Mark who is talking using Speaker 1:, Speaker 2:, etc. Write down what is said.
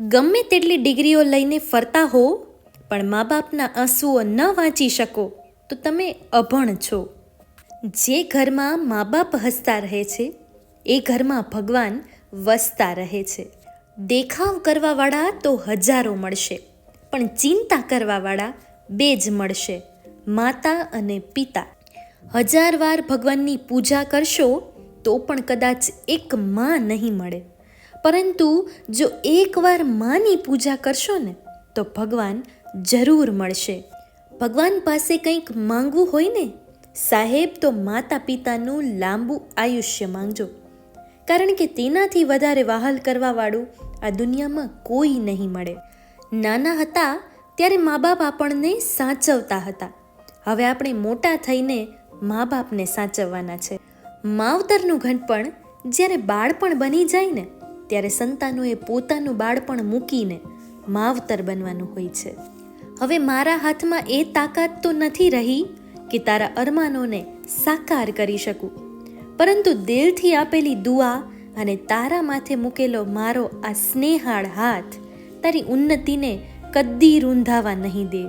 Speaker 1: ગમે તેટલી ડિગ્રીઓ લઈને ફરતા હો, પણ મા બાપના આંસુઓ ન વાંચી શકો, તો તમે અભણ છો. જે ઘરમાં મા બાપ હસતા રહે છે, એ ઘરમાં ભગવાન વસતા રહે છે. દેખાવ કરવાવાળા તો હજારો મળશે, પણ ચિંતા કરવાવાળા બે જ મળશે, માતા અને પિતા. હજાર વાર ભગવાનની પૂજા કરશો, તો પણ કદાચ એક માં નહીં મળે. પરંતુ જો એકવાર માની પૂજા કરશો ને, તો ભગવાન જરૂર મળશે. ભગવાન પાસે કંઈક માંગવું હોય ને, સાહેબ, તો માતા પિતાનું લાંબુ આયુષ્ય માંગજો. કારણ કે તેનાથી વધારે વહાલ કરવાવાળું આ દુનિયામાં કોઈ નહીં મળે. નાના હતા ત્યારે મા બાપ આપણને સાચવતા હતા. હવે આપણે મોટા થઈને મા બાપને સાચવવાના છે. માવતરનું ઘનપણ જ્યારે બાળપણ બની જાય ને ત્યારે સંતાનોએ પોતાનું બાળપણ મૂકીને માવતર બનવાનું હોય છે. હવે મારા હાથમાં એ તાકાત તો નથી રહી કે તારા અરમાનોને સાકાર કરી શકું. પરંતુ દિલથી આપેલી દુઆ અને તારા માથે મૂકેલો મારો આ સ્નેહાળ હાથ તારી ઉન્નતિને કદી રૂંધાવા નહીં દે.